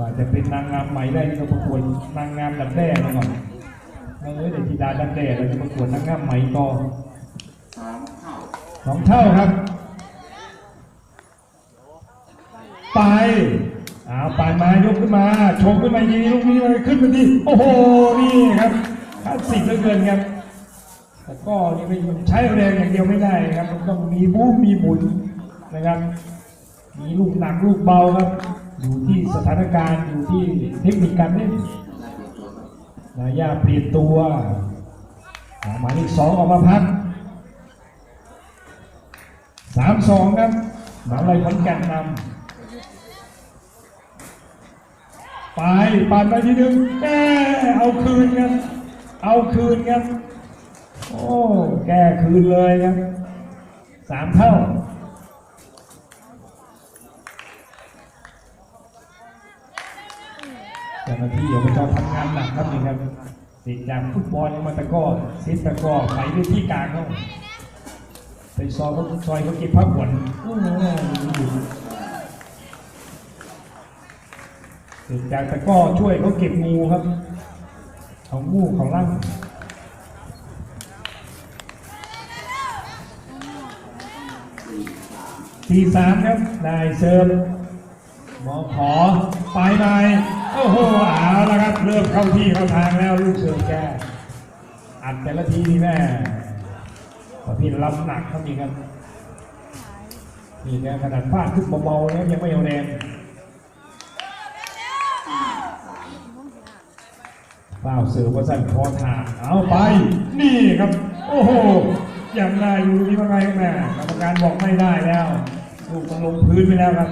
่าจะเป็นนางงามใหม่ได้นี่ก็ประกวดนางงามดับแด้มาก่อนเออเดี๋ยวธิดาดับแด้เราจะประกวดนางงามใหม่ต่อสองเท่าสองเท่าครับ ไปอ้าวปานมายกขึ้นมาโชงขึ้นมายิงลูกนี้เลยขึ้นมาดิโอ้โหนี่ครับคลาสสิกเหลือเกินครับแต่ก็นี่ไม่ใช้แรงอย่างเดียวไม่ได้ครับมันต้องมีบู๊มีหมุนนะครับมีลูกหนักลูกเบาครับ อยู่ที่สถานการณ์อยู่ที่เทคนิคการเล่นได้เปลี่ยนายาเปลี่ยนตัวอ่าหมายเลขสองออกมาพักสามสองครับหมายาลัยขอนแก่นนำไปปั่นไปทีหนึงแกเอาคืนครับเอาคืนครับโอ้แก้คืนเลยครับสามเท่า เจ้าหน้าที่อบจทำงานหนักครับนี่ครับติดจากฟุตบอลมาตะก้อซิสตะก้อไปด้วยที่กลางเขาไปซอยเขาซอยเขาเก็บพักผ่อนโอ้โหติดจากตะก้อช่วยเขาเก็บงูครับขางูเขาลั่งทีสามครับได้เซิร์ฟหมอขอไปไหนโอ้โห เริ่มเข้าที่เข้าทางแล้วลูกเสือแกอัดแต่ละทีนี่แม่ประเภทรับหนักเขามีครับนี่แกขนาดฟาดขึ้นเบาๆแล้วยังไม่เอาแรงเปล่าเสือว่าสั่นคอทางเอาไป นี่ครับ โอ้โหยังได้อยู่นี่ว่าไงแม่กรรมการบอกไม่ได้แล้วลูกต้องลงพื้นไปแล้วครับ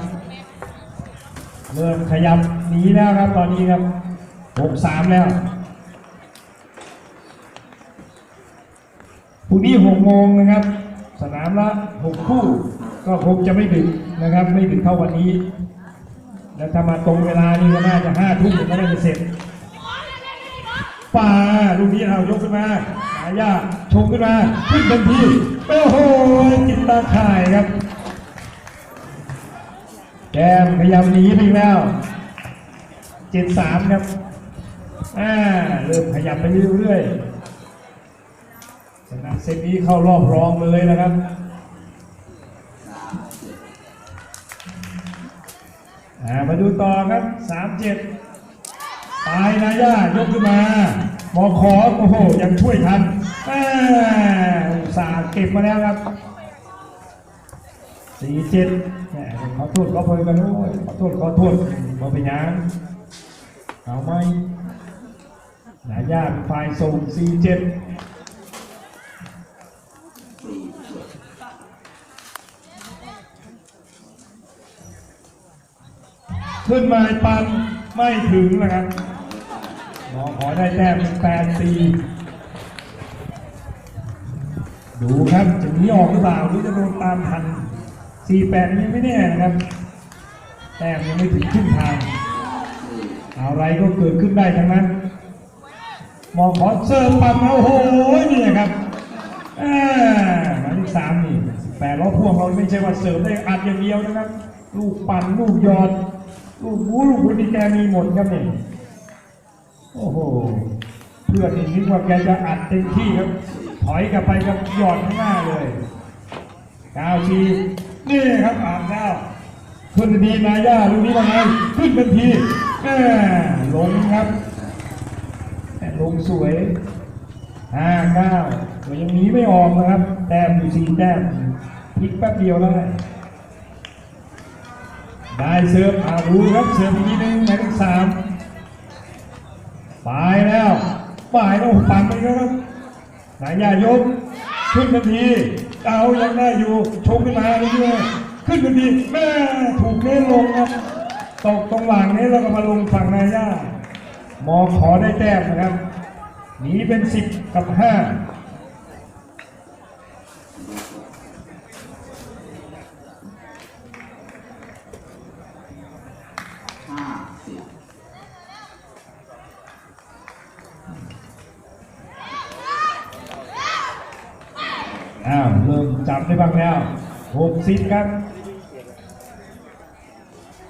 เริ่มขยับหนีแล้วครับตอนนี้ครับ หกสามแล้วพรุ่งนี้หกโมงนะครับ สนามละหกคู่ ก็คงจะไม่ดึกนะครับ ไม่ดึกเท่าวันนี้ แล้วถ้ามาตรงเวลานี่ก็น่าจะห้าทุ่มก็น่าจะเสร็จป่าลูกนี้เอายกขึ้นมาหายาชงขึ้นมาขึ้นทันทีโอ้โหกินตาข่ายครับ แกมพยายามหนีไปแล้วเจ็ดสามครับ อ่าเริ่มขยับไปเรื่อยๆชนะเซตนี้เข้ารอบรองเลยนะครับมาดูต่อครับสามเจ็ดปลายนาย่ายกขึ้นมาบอขอโอ้โหยังช่วยทันอ่สาเก็บมาแล้วครับสี่เจ็ดขอโทษขอเพิ่นกันด้วยขอโทษขอโทษมาเป็นยังเอาไหม หลายญาติฝ่ายส่งสี่เจ็ดขึ้นมาปันไม่ถึงนะครับหมองขอได้แต้มแปดสี่ดูครับจะหนีออกหรือเปล่าหรือจะโดนตามทันสี่แปดยังไม่แน่นะครับ แต้มยังไม่ถึงครึ่งทางอะไรก็เกิดขึ้นได้ทั้งนั้น มองขอเสิร์ฟปั๊มโอ้โหนี่ครับอ่าหมายเลขสามนี่แปดล้อพ่วงเราไม่ใช่ว่าเสิร์ฟได้อัดอย่างเดียวนะครับ ลูกปั่นลูกยอด ลูกบูลูกบุญนี่แกมีหมดครับเนี่ยโอ้โหเพื่อนนี่นึกว่าแกจะอัดเต็มที่ครับ ถอยกลับไปกับหยอดข้างหน้าเลยกาวชีนี่ครับอ่านเก้าขึ้นดีนาย่าลูกนี้ว่าไงขึ้นทันทีแม่ลงครับ ลงสวยห้าเก้าแต่ยังหนีไม่ออกนะครับ แต้มอยู่สี่แต้มพลิกแป๊บเดียวแล้วนะได้เสิร์ฟอาดูครับเสิร์ฟอีกทีหนึงหมายเลขสามไปแล้วไปแล้วปั่นไปแล้วครับนายายกขึ้นทันที เอายังได้อยู่ชกขึ้นมาเรื่อยๆขึ้นทันทีแม่ถูกเล่นลงครับตกตรงหลังนี้แล้วก็มาลงฝั่งนายย่า มอขอได้แต้มนะครับ หนีเป็นสิบกับห้าห้าสิบอ้าวเริ่มจับได้บ้างแล้วหกสิบครับ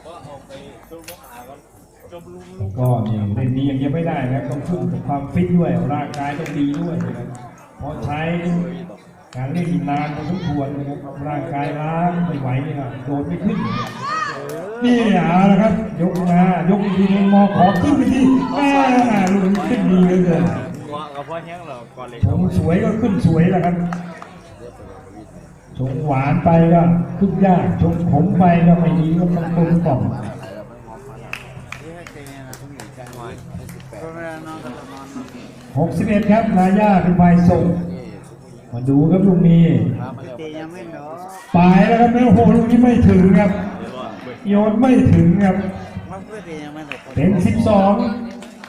ว่าเอาไปซุ่มลูกหากัน ก็ นี่เล่นดีอย่างเดียวไม่ได้นะต้องขึ้นกับความฟิตด้วยร่างกายต้องดีด้วยนะครับเพราะใช้การเล่นนานพอสมควรนะครับร่างกายล้าไม่ไหวเนี่ยโดดไม่ขึ้น นี่เอาละครับ ยกมายกอีกทีหนึงมองขอขึ้นไปทีอ่าลูกนี้ขึ้นดีเหลยเกินว่ากับพ่อแห้งเหรอก่อนเลยชงสวยก็ขึ้นสวยแหละครับชงหวานไปก็ขึ้นยากชงขมไปก็ไม่ดีก็มันกลมกล่อม หกสิบเอ็ดครับนาย่าเป็นฝ่ายส่งมาดูครับลูกนี้ปลายแล้วครับแล้วโอ้โหลูกนี้ไม่ถึงครับ โยนไม่ถึงครับเป็นสิบสอง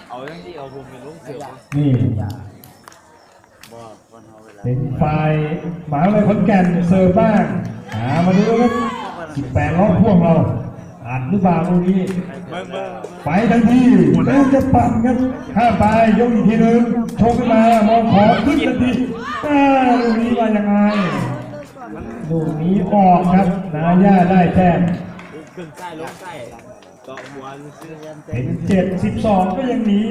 เอาทั้งที่เอาผมเป็นลูกเสือนี่เป็นฝ่ายหมาเลยขอนแก่นเสิร์ฟบ้างอ่ามาดูครับสิบแปดล้อพ่วงเรา อัดหรือเปล่าลูกนี้เบิ้งเบิ้งไปทันทีแล้วจะปั่นครับข้ามไปยกอีกทีหนึงชกขึ้นมามองขอขึ้นทันทีอ่าลูกนี้ว่ายังไงลูกนี้ออกครับนาย่าได้แต้มขึ้นใต้ลงใต้ก็หัวซื้อเป็นเจ็ดสิบสองก็ยังหนี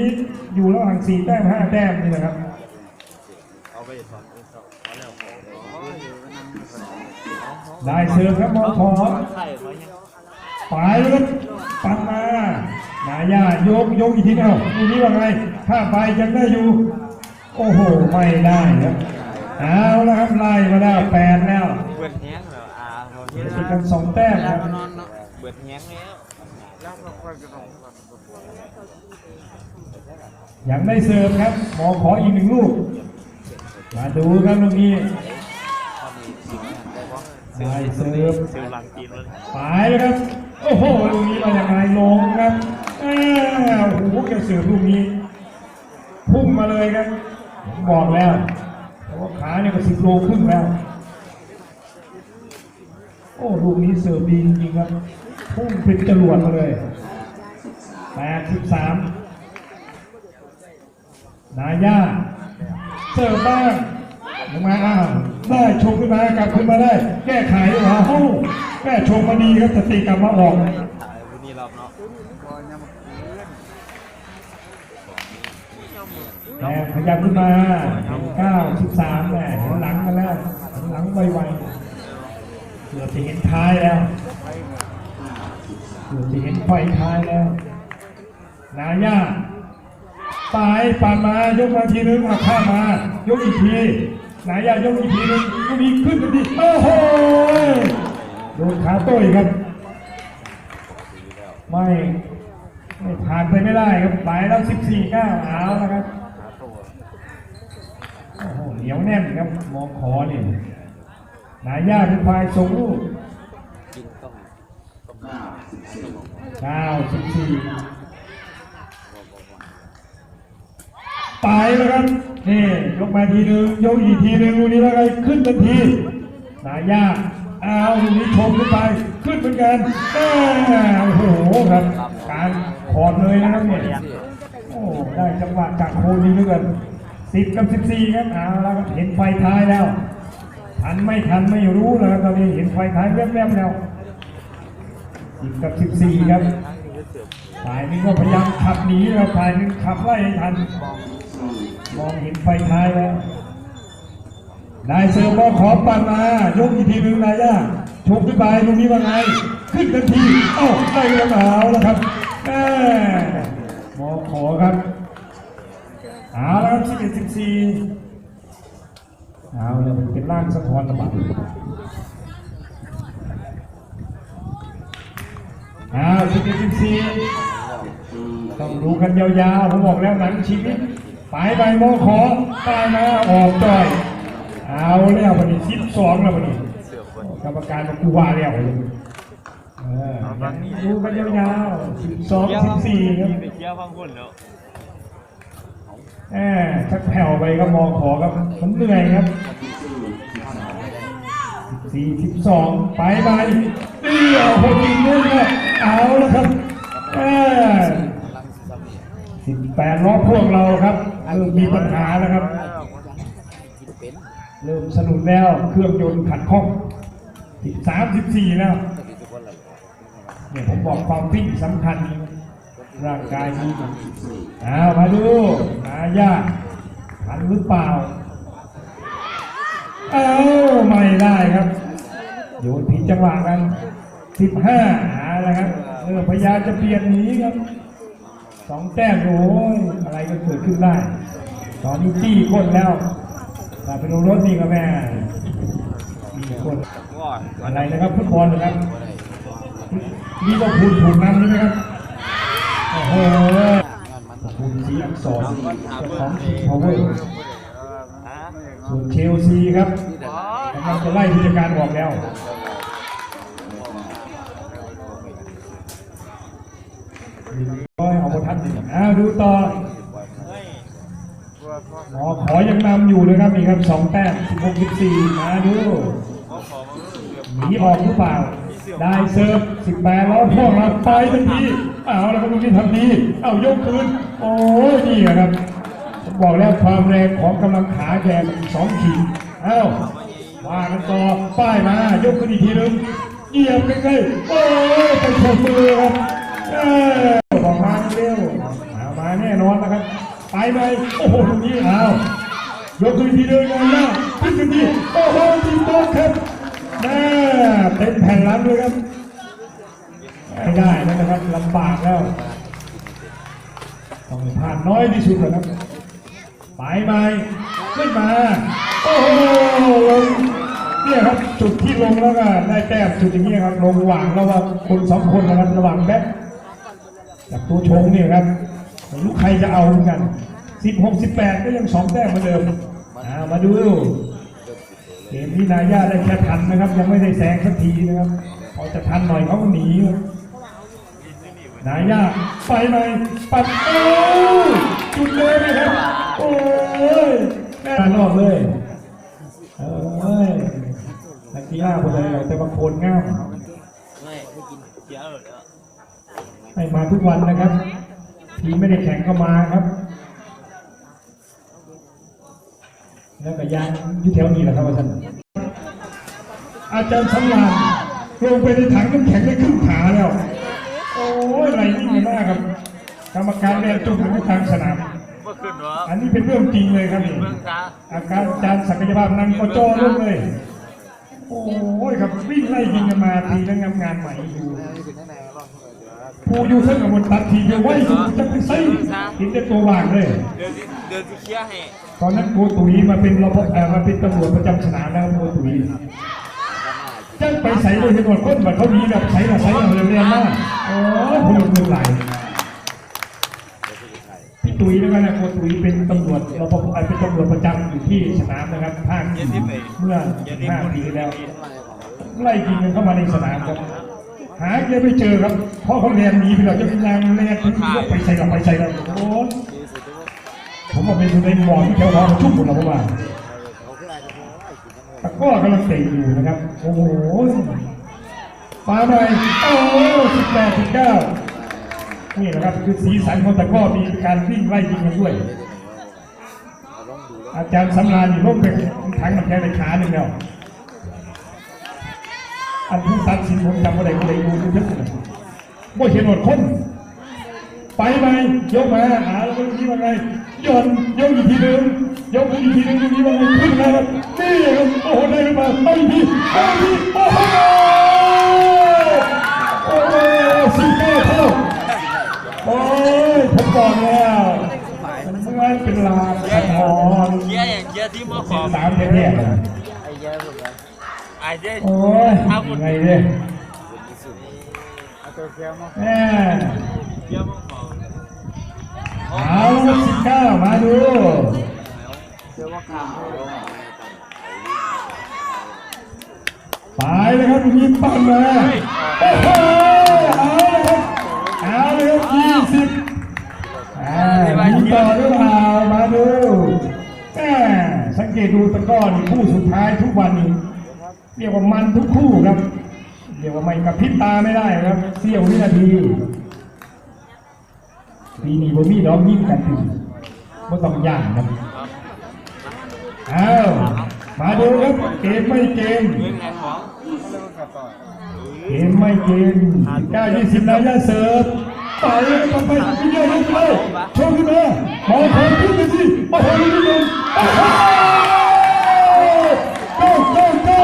อยู่ระหว่างสี่แต้มห้าแต้มนี่นะครับเอาไปสองสองเอาแล้วได้เสิร์ฟครับมองขอใช่เขายัง ไปแล้วครับปันมานาย่ายกยกอีกทีเอาลูกนี้ว่าไงข้าไปยังได้อยู่ โอ้โห ไม่ได้ครับ เอาแล้วครับไล่มาแล้วแปดแล้วเบิดแห้งเหรออ่าเขาเสีเห็ยนกันสองแต้มครับเบิดแห้งแล้วยังได้เสิร์ฟครับหมอขออีกหนึ่งลูก มาดูครับลูกนี้ ได้เสิร์ฟเซลล์หลังตีนเลยไปแล้วครับ โอ้โหลูกนี้มาอย่างไรลงครับอ้าวโอ้โหแกเสิร์ฟลูกนี้ พุ่งมาเลยครับผมบอกแล้วเพราะว่าขาเนี่ยก็สิบโลครึ่งแล้ว โอ้ลูกนี้เสิร์ฟดีจริงๆครับ พุ่งเป็นจรวดมาเลยแปดสิบสามนาย่าเสิร์ฟบ้างลงมาอ้าว ได้ชงขึ้นมากลับขึ้นมาได้ แก้ไขเหรอเฮ้าแก้ชงมาดีครับแต่ตีกลับมาออกถ่ายวันนี้เราเนาะแต้มขยับขึ้นมาเก้าสิบสามแหม่หันหลังกันแล้วหันหลังไวๆเกือบจะเห็นท้ายแล้วเกือบจะเห็นไฟท้ายแล้วนาย่าปลายปานมายกมาทีนึงมาข้ามมายกอีกที หนายายกอีกทีนึงก็มีขึ้นกันดีโอ้โหโดนขาโต้อยครับไม่ผ่านไปไม่ได้ครับไปแล้ว 14ก้าวเอาแล้วครับโอ้โหเหนียวแน่นครับมองขอนี่นายาเป็นฝ่ายส่งลูก9 14 ไปแล้วครับนี่ยกมาทีหนึ่งยกอีกทีหนึ่งลูกนี้แล้วไงขึ้นทันทีนายากเอาลูกนี้ชมขึ้นไปขึ้นเหมือนกันโอ้โหครับ การถอดเลยนะครับเนี่ยโอ้ได้จังหวะจากโคนดีเหลือเกินสิบกับสิบสี่ครับเอาแล้วครับเห็นไฟท้ายแล้วทันไม่ทันไม่รู้เลยครับตอนนี้เห็นไฟท้ายแวบๆแล้วสิบกับสิบสี่ครับฝ่ายนี้ก็พยายามขับหนีแล้วฝ่ายนึงขับไล่ให้ทัน มองเห็นไฟท้ายแล้วได้เสิร์บอลขอปันมายกอีกทีหนึ่งนายย่าชกขึ้นไปตรงนี้ว่าไง ขึ้นทันที เอ้าได้แล้วเอาแล้วครับแม่มอขอครับเอาแล้วครับสิบเอ็ดสิบสี่เอาเลยเป็นร่างสะท้อนระบาดเอาสิบเอ็ดสิบสี่ต้องดูกันยาวๆ ผมบอกแล้วหนังชีวิต ไปไปมอขอตายมาออกจ่อย เอาแล้ววันนี้สิบสองแล้ววันนี้เสือกคนกรรมการบอกกูว่าแล้วเออดูกันยาวๆสิบสองสิบสี่ครับไปเที่ยวพังคนแล้วแหมชักแผ่วไปก็มองขอครับมันเหนื่อยครับสี่สิบสองไปไปเดียวโหจริงด้วยครับเอาแล้วครับแหมสิบแปดล้อพวกเราครับ เริ่มมีปัญหาแล้วครับ เริ่มสนุนแล้วเครื่องยนต์ขัดข้องสิบสามสิบสี่แล้วเนี่ยผมบอกความฟิ้งสำคัญ ร่างกายดีเอามาดูนายาทันหรือเปล่าเอาไม่ได้ครับโยนผิดจังหวะกันสิบห้าหาแล้วครับเออพยายามจะเปลี่ยนหนีครับ สองแต้มโอ้ยอะไรก็เกิดขึ้นได้ ตอนนี้จี้คนแล้วถ้าเป็นรถนี่ก็แม่มีคนก่อะไรนะครับฟุตบอลนะครับนี่ก็พูดถูกน้ำใช่ไหมครับโอ้โหคุณสีอักษรของทีมพาวเวอร์ส่วนเชลซีครับกำลังจะไล่ผู้จัดการออกแล้วร้ อ้าวดูต่อหมอขอยังนำอยู่นะครับนี่ครับสองแต้มสิบหกสิบสี่มาดูหนีออกหรือเปล่า ได้เซิร์ฟสิบแปดล้อพ่วงมาไปทันทีเอาแล้วก็ตรงนี้ทำดีเอายกคืนโอ้ยนี่ครับผมบอกแล้วความแรงของกำลังขาแกสองขีดเอ้าว่ากันต่อป้ายมายกขึ้นอีกทีหนึงเหยียบใกล้ๆโอ้ยไปชมมือครับ นอนนะครับ ไปไหมโอ้โหตรงนี้เอายกขึ้นอีกทีหนึงเลยนะขึ้นอีกทีโอ้โหทีมโต๊ะครับแม่เต็มแผ่นหลังเลยครับไม่ได้นะครับลำบากแล้วต้องผ่านน้อยที่สุดนะครับไปไหมขึ้นมา โอ้โหลงเนี่ยครับจุดที่ลงแล้วก็ได้แต้มจุดอย่างนี้ครับ ลงหว่างแล้วว่าคนสองคนนะครับระหว่างแบ็คจากตัวชงเนี่ยครับ ไม่รู้ใครจะเอาเหมือนกัน16 18ก็ยังสองแต้มเหมือนเดิมอ่ามาดูเกมที่นายาได้แค่ทันนะครับ ยังไม่ได้แซงสักทีนะครับพอจะทันหน่อยเขาก็หนีครับนายาไปไหมปัดโอ้ยจุดเลยนะครับโอ้ยแม่รอบเลยเอ้ยนักกีฬาคนใดแต่บางคนง่ามไม่ไม่กินเยอะเลยอะให้มาทุกวันนะครับ ทีมไม่ได้แข่งก็มาครับ แล้วก็ยางอยู่แถวนี้แหละครับอาจารย์อาจารย์สำรานลงไปในถังน้ำแข็งได้ครึ่งขาแล้ว โอ้ยอะไรนี่กันมากครับ กรรมการแรงจุ่มในทางสนามเมื่อคืนวะอันนี้เป็นเรื่องจริงเลยครับนี่เมืองช้าอาการอาจารย์ศักยภาพนั่งก็จอลงเลย โอ้ยครับวิ่งไล่ยิงกันมาทีแล้วงานงานใหม่อยู่ ผู้อยู่เส้นกับบนตัดทีเดียวไว้สุดจะไปใส่กินแต่ตัววางเลย เดินที่เดินที่เคลียร์ให้ตอนนั้นโกตุยมาเป็นรปภเอ่อมาเป็นตำรวจประจำสนามนะครับโกตุยจังไปใส่เลยที่ก่อนคนแบบเขามีแบบใส่ละใส่ละเรียนมากโอ้ยพลเมืองไหลพี่ตุยนะครับนะโกตุยเป็นตำรวจรปภเอ่อเป็นตำรวจประจำอยู่ที่สนามนะครับภาคเมื่อ5ปีที่แล้วไล่ยิงกันเข้ามาในสนามครับ หาแกไม่เจอครับ เพราะเขาเรียนหนีไปแล้วจะเป็นยางเรียนถึงยกไปใส่เราไปใส่เราโอ้ผมว่าเป็นในหมอนที่แถวหอชุ่มหมดแล้วผมว่าตะก้อกำลังเตะอยู่นะครับ โอ้โหปาไปโอ้สิบแปดสิบเก้านี่นะครับคือสีสันของตะก้อมีการวิ่งไล่ยิงกันด้วย อาจารย์สำราญอยู่ลบไปถังน้ำแข็งในขาหนึ่งแล้ว อันผู้ตัดสินผมจำว่าใดก็ได้ดูทุกท่านบ่เห็นหมดคน ไปไหมยกมาหาแล้วเมื่อกี้ว่าไงย่อนยกอีกทีนึงยกอีกทีนึ่งตรงนี้ว่าไงขึ้นแล้วครับนี่ครับโอ้โหได้หรือเปล่าไปอีกทีไปอีกทีโอ้โหโอ้โหสี่เก้าเท่าโอ้ยผมบอกแล้วมันเมื่อเป็นลาสะท้อนเคลียร์อย่างเคลียร์ที่มาขอสามแท้ๆนะ ไอ้เจ๊โอ้ยถ้าคุยัณงไงเนี่ยแม่เคลียร์มาขอเอาละสิบเก้ามาดูไปเลยครับมีปั่นมาโอ้โหเอาเลยครับเอาเลยครับยี่สิบอ่ามีต่อหรือเปล่ามาดูแม่สังเกตดูตะกร้อนี่คู่สุดท้ายทุกวันนี้ เรียกว่ามันทุกคู่ครับ เรียกว่าไม่กระพริบตาไม่ได้ครับเสี้ยววินาทีปีนี้บ่มีดอกยิ่งกันปีบ่ต้องย่างครับอ้าวมาดูครับเกมไม่เกมเกมไม่เกมก้ายี่สิบนายาเสิร์ฟไปเลยต่อไปยิ่ใหญ่ยิ่งเลยโชว์ขึ้นมาขอขอขึ้นไปสิโอ้โหนี่มันโอ้โหโก้โก้โก้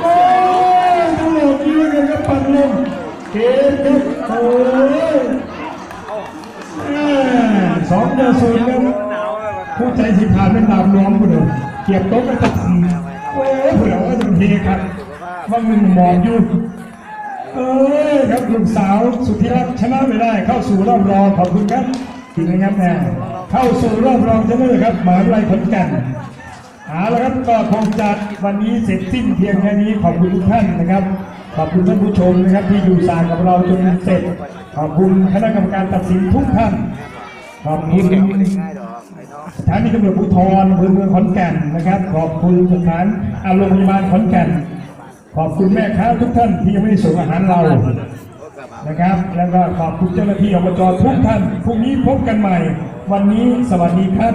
โก้ตลอดยืนกันครับปั่นลงเกมครับโอ้ยอ่าสองต่อศูนย์ครับ ผู้ใจ สิผ่านเป็นดาบหลวงผู้เดิมเกียบโต๊ะกระตักสีโอ้ยผู้เดิมว่าจะเทครับว่ามึงมองอยู่เอ้ยครับลูกสาวสุธิรัตน์ชนะไปได้ เข้าสู่รอบรองขอบคุณครับจริงนะครับแม่เข้าสู่รอบรองชนะเลยครับมหาวิทยาลัยขอนแก่นเอาละครับก็คงจะวันนี้เสร็จสิ้นเพียงแค่นี้ขอบคุณทุกท่านนะครับ ขอบคุณท่านผู้ชมนะครับ ที่อยู่สายกับเราจนเสร็จ ขอบคุณคณะกรรมการตัดสินทุกท่านขอบคุณ สถานีตำรวจภูธรอำเภอเมืองขอนแก่นนะครับ ขอบคุณสถานอาโรงพยาบาลขอนแก่น ขอบคุณแม่ค้าทุกท่านที่ยังไม่ได้ส่งอาหารเรานะครับ แล้วก็ขอบคุณเจ้าหน้าที่อบจทุกท่านพรุ่งนี้พบกันใหม่ วันนี้สวัสดีครับ